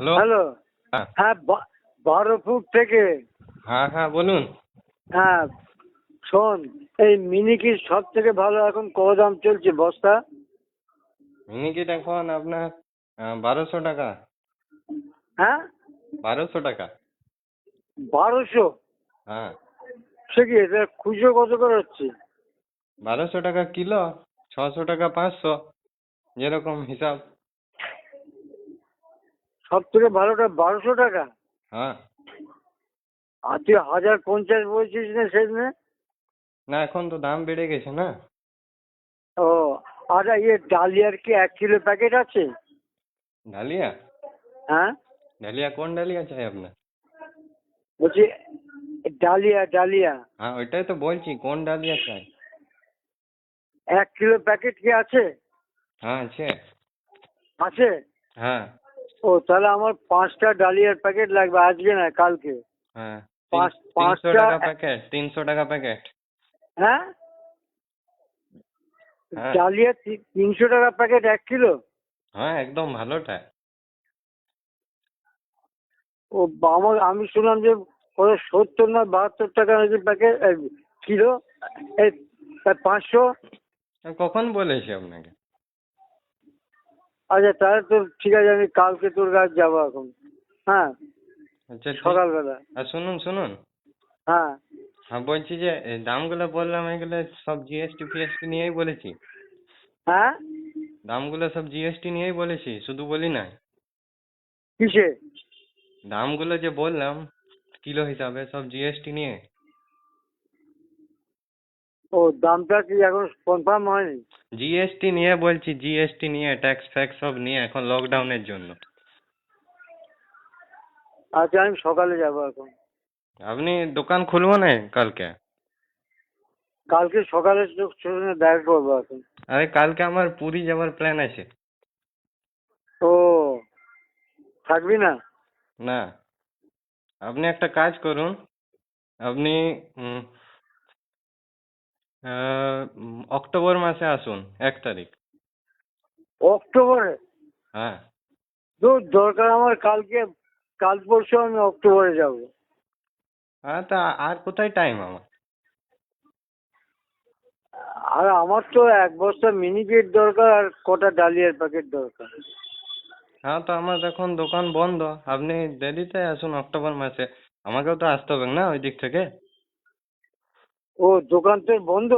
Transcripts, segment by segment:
Hello? Hello. হ্যাঁ। হ্যাঁ বারো ফুট থেকে। হ্যাঁ হ্যাঁ বলুন। হ্যাঁ শোন এই মিনিকির সব থেকে ভালো এখন কত দাম চলছে বস্তা? মিনিকিট এখন আপনার বারোশো টাকা। হ্যাঁ? বারোশো টাকা। বারোশো? হ্যাঁ। সে কি এটা খুচরো কত করে হচ্ছে? বারোশো টাকা কিলো ছশো টাকা পাঁচশো যেরকম হিসাব। সব থেকে ভালোটা বারোশো টাকা। হ্যাঁ। আর তুই হাজার পঞ্চাশ বলছিস না সেদিনে? না এখন তো দাম বেড়ে গেছে না। ও আর ইয়ে ডালিয়ার কি এক কিলো প্যাকেট আছে? ডালিয়া? হ্যাঁ? ডালিয়া কোন ডালিয়া চাই আপনার? বলছি ডালিয়া ডালিয়া। হ্যাঁ ওইটাই তো বলছি কোন ডালিয়া চাই? এক কিলো প্যাকেট কি আছে? হ্যাঁ আছে। আছে? হ্যাঁ। ও তাহলে আমার পাঁচটা ডালিয়ার প্যাকেট লাগবে আজকে না কালকে। হ্যাঁ পাঁচ- পাঁচটা- টাকা প্যাকেট তিনশো টাকা প্যাকেট। হ্যাঁ? হ্যাঁ। ডালিয়া তিনশো টাকা প্যাকেট এক কিলো? হ্যাঁ একদম ভালোটা। ও আমার আমি শুনলাম যে কত সত্তর না বাহাত্তর টাকা নাকি প্যাকেট কিলো? পাঁচশো? কখন বলেছি আপনাকে? আচ্ছা তাহলে তো ঠিক আছে আমি কালকে তোর কাছে যাব এখন। হ্যাঁ? আচ্ছা সকালবেলা। আর শুনুন শুনুন। হ্যাঁ। হ্যাঁ বলছি যে দামগুলো বললাম এগুলো সব জিএসটি ফিএসটি নিয়েই বলেছি। হ্যাঁ? দামগুলো সব জিএসটি নিয়েই বলেছি শুধু বলি না। কিসে? দামগুলো যে বললাম কিলো হিসাবে সব জিএসটি নিয়ে। ও দামটা কি এখন কনফার্ম হয়নি? জিএসটি নিয়ে বলছি জিএসটি নিয়ে ট্যাক্স ফ্যাক্স সব নিয়ে এখন লকডাউনের জন্য। আচ্ছা আমি সকালে যাব এখন। আপনি দোকান খুলবো না কালকে? কালকে সকালে তোর দেখা করব এখন। আরে কালকে আমার পুরী যাওয়ার প্ল্যান আছে। ও থাকবি না? না। আপনি একটা কাজ করুন। আপনি আহ, অক্টোবর মাসে আসুন এক তারিখ। অক্টোবরে? হ্যাঁ। তো দরকার আমার কালকে কাল পরশু আমি অক্টোবরে যাব। হ্যাঁ তা আর কোথায় টাইম আমার? আর আমার তো এক বস্তা মিনিকেট দরকার আর কটা ডালিয়ার প্যাকেট দরকার। হ্যাঁ তো আমার এখন দোকান বন্ধ। আপনি দেরিতে আসুন অক্টোবর মাসে। আমাকেও তো আসতে হবে না ওই দিক থেকে? ও দোকান তোর বন্ধ।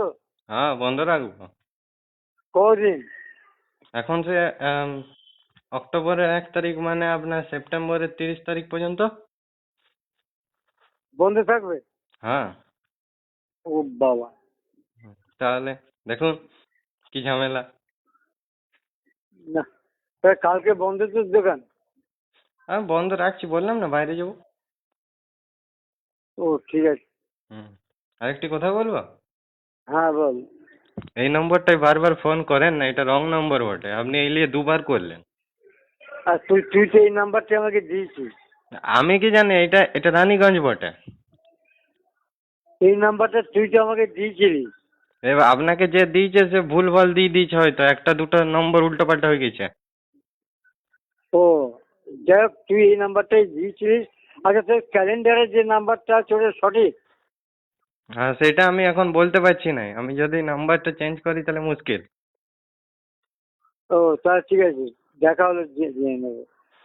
হ্যাঁ বন্ধ রাখব। কদিন? এখন সে আম, অক্টোবরের এক তারিখ মানে আপনার সেপ্টেম্বরের তিরিশ তারিখ পর্যন্ত। বন্ধ থাকবে? হ্যাঁ। ও বাবা। তাহলে দেখুন কি ঝামেলা। না তা কালকে বন্ধ তোর দোকান? হ্যাঁ বন্ধ রাখছি বললাম না বাইরে যাব। ও ঠিক আছে। হুম। আরেকটি কথা বলব? হ্যাঁ বল। এই নম্বরটায় বারবার ফোন করেন না এটা রং নম্বর বটে। আপনি এই নিয়ে দুবার করলেন। আর তুই তুই তো এই নাম্বারটা আমাকে দিয়েছিস। আমি কি জানি এটা এটা রানীগঞ্জ বটে। এই নাম্বারটা তুই তো আমাকে দিয়েছিলি। এবার আপনাকে যে দিয়েছে সে ভুলভাল দিয়ে দিয়েছে হয়তো। একটা দুটো নম্বর উল্টোপাল্টা হয়ে গেছে। ও যাই হোক তুই এই নাম্বারটাই দিয়েছিলিস। আচ্ছা তোর ক্যালেন্ডারে যে নাম্বারটা আছে ওটা সঠিক? হ্যাঁ সেটা আমি এখন বলতে পারছি না। আমি যদি নাম্বারটা চেঞ্জ করি তাহলে মুশকিল। ও তাহলে ঠিক আছে। দেখা হলে দিয়ে নেব।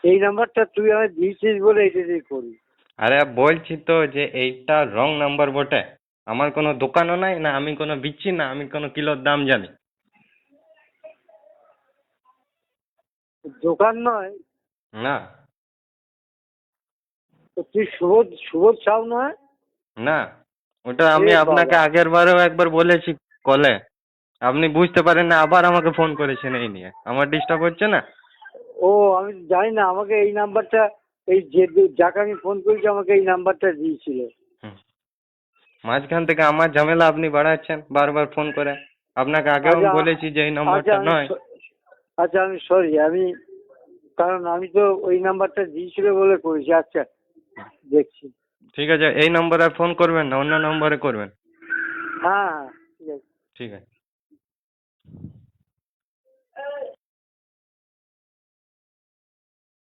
এই নাম্বারটা তুই আমাকে দিয়েছিস বলে এটা দিয়ে করি। আরে বলছি তো যে এইটা রং নাম্বার বটে। আমার কোনো দোকানও নাই না আমি কোনো বিচ্ছি না আমি কোনো কিলোর দাম জানি। দোকান নয়? না। তো তুই সুবোধ সুবোধ সাউ নয়? না। ওটা আমি আপনাকে। আগের বারেও একবার বলেছি কলে। আপনি বুঝতে পারেন না আবার আমাকে ফোন করেছেন এই নিয়ে। আমার ডিস্টার্ব হচ্ছে না? ও আমি জানি না আমাকে এই নাম্বারটা এই যে যাকে আমি ফোন করেছি আমাকে এই নাম্বারটা দিয়েছিল। মাঝখান থেকে আমার ঝামেলা আপনি বাড়াচ্ছেন বারবার ফোন করে। আপনাকে আগেও আমি আচ্ছা, বলেছি যে এই আচ্ছা নম্বরটা নয়। স- আচ্ছা আমি সরি আমি কারণ আমি তো ওই নাম্বারটা দিয়েছিল বলে করেছি। আচ্ছা দেখছি। ঠিক আছে এই নম্বরে আর ফোন করবেন না অন্য নম্বরে করবেন। হ্যাঁ হ্যাঁ ঠিক আছে। ঠিক আছে।